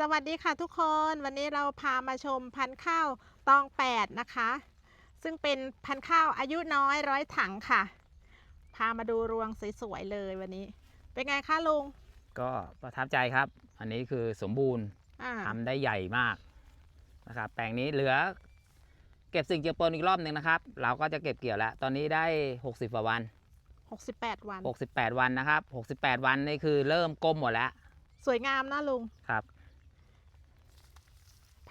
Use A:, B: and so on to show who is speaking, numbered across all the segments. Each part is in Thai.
A: สวัสดีค่ะทุกคนวันนี้เราพามาชมพันธุ์ข้าวตองแปดนะคะ ซึ่งเป็นพันธุ์ข้าวอายุน้อยร้อยถังค่ะ พามาดูรวงสวยๆเลยวันนี้ เป็นไงคะลุง
B: ก็ประทับใจครับ อันนี้คือสมบูรณ์
A: อ่า
B: ทำได้ใหญ่มากนะครับแปลงนี้เหลือ เก็บสิ่งเจือปนอีกรอบหนึ่งนะครับ เราก็จะเก็บเกี่ยวแล้ว ตอนนี้ได้ 60กว่าวัน
A: 68วัน
B: 68 วันนะครับ 68 วันนี่คือเริ่มก้มหมดแล้ว
A: สวยงามนะลุง
B: ครับ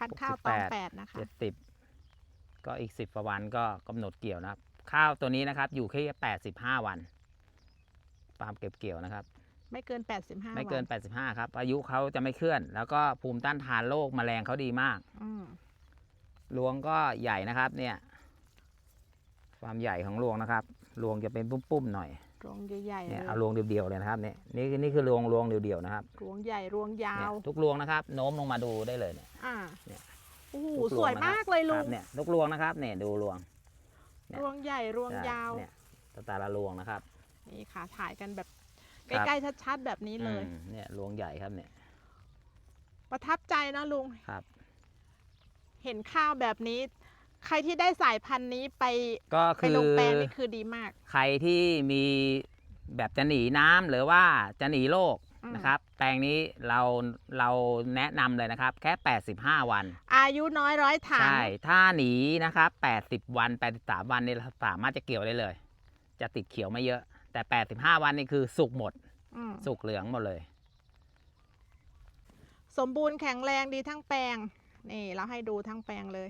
A: พันธุ์ข้าวตอง
B: 68
A: แปดนะคะ
B: 70ก็อีก10กว่าวันก็กำหนดเกี่ยวนะครับ ข้าวตัวนี้นะครับ อยู่แค่85วันปาล์มเก็บเกี่ยวนะครับ
A: ไม่เกิน85
B: ไม่เกิน
A: วัน
B: 85ครับ อายุเขาจะไม่เคลื่อน แล้วก็ภูมิต้านทานโรคแมลงเขาดีมาก
A: อืม
B: รวงก็ใหญ่นะครับ เนี่ย ความใหญ่ของรวงนะครับรวงจะเป็นปุ้มๆหน่อย
A: รวงใหญ่ๆเล
B: เนี่ย
A: ย
B: เอารวงเดียวๆเลยนะครับเนี่ยนี่นี่คือรวงรวงเดียวๆนะครับ
A: รวงใหญ่รวงยา
B: เนี่ยวทุกรวงนะครับโน้มลงมาดูได้เลยเนี่ย
A: อ่า
B: เนี่ย
A: โอ้โห
B: ทุกร
A: ส
B: ว
A: วย
B: งนะครับ
A: มากเลย
B: ค
A: ลุ
B: รั
A: ง
B: บเนี่ยทุกรวงนะครับเนี่ยดูรวงเนี่ย
A: รวงใหญ่รวงยาว
B: เนี่ยแต่ละรวงนะครับ
A: นี่ค่ะถ่ายกันแบบใก
B: ครับ
A: ล้ๆชัดๆแบบนี้เลย
B: อืมเนี่ยรวงใหญ่ครับเนี่ย
A: ประทับใจนะลุง
B: ครับ
A: เห็นข้าวแบบนี้ ใครที่ได้สายพันธุ์นี้ไป
B: ก็
A: ไป
B: คือ
A: ลงแปลงนี่คือดีมาก
B: ใครที่มีแบบจะหนีน้ำหรือว่าจะหนีโรค
A: อืม
B: นะครับแปลงนี้เราเราแนะนำเลยนะครับ แค่ 85 วัน
A: อายุน้อยร้อยถัง
B: ใช่ ถ้าหนีนะครับ 80 วัน 83 วันนี่เราสามารถจะเกี่ยวได้เลย จะติดเขียวไม่เยอะ แต่ 85 วันนี่คือสุกหมด
A: อืม
B: สุกเหลืองหมดเลย
A: สมบูรณ์แข็งแรงดีทั้งแปลง นี่เราให้ดูทั้งแปลงเลย